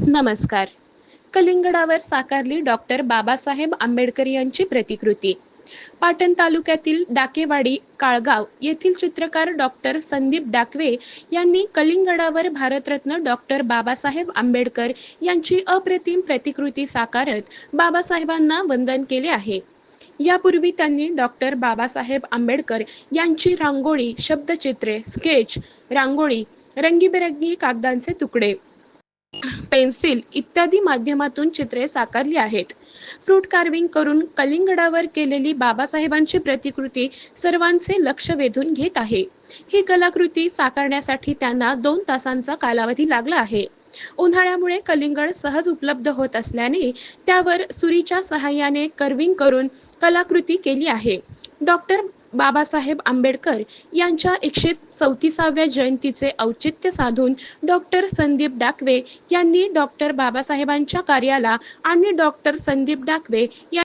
नमस्कार. कलिंगडावर साकारली डॉक्टर बाबासाहेब आंबेडकर यांची प्रतिकृती. पाटण तालुक्यातील डाकेवाडी काळगाव येथील चित्रकार डॉक्टर संदीप डाकवे यांनी कलिंगडावर भारतरत्न डॉक्टर बाबासाहेब आंबेडकर यांची अप्रतिम प्रतिकृती साकारत बाबासाहेबांना वंदन केले आहे. यापूर्वी त्यांनी डॉक्टर बाबासाहेब आंबेडकर यांची रांगोळी शब्दचित्रे स्केच रांगोळी रंगीबेरंगी कागदांचे तुकडे पेन्सिल इत्यादी माध्यमातून चित्रे साकारली आहेत. फ्रूट कार्विंग करून कलिंगडावर केलेली बाबासाहेबांची प्रतिकृती सर्वांचे लक्ष वेधून घेत आहे. ही कलाकृती साकारण्यासाठी त्यांना दोन तासांचा कालावधी लागला आहे. उन्हाळ्यामुळे कलिंगड सहज उपलब्ध होत असल्याने त्यावर सुरीच्या सहाय्याने कर्विंग करून कलाकृती केली आहे. डॉक्टर बाबासाहेब आंबेडकर यांच्या एकशे चौतीसाव्या जयंतीचे औचित्य साधून डॉक्टर संदीप डाकवे यांनी डॉक्टर बाबासाहेबांच्या कार्याला आणि डॉक्टर संदीप डाकवे या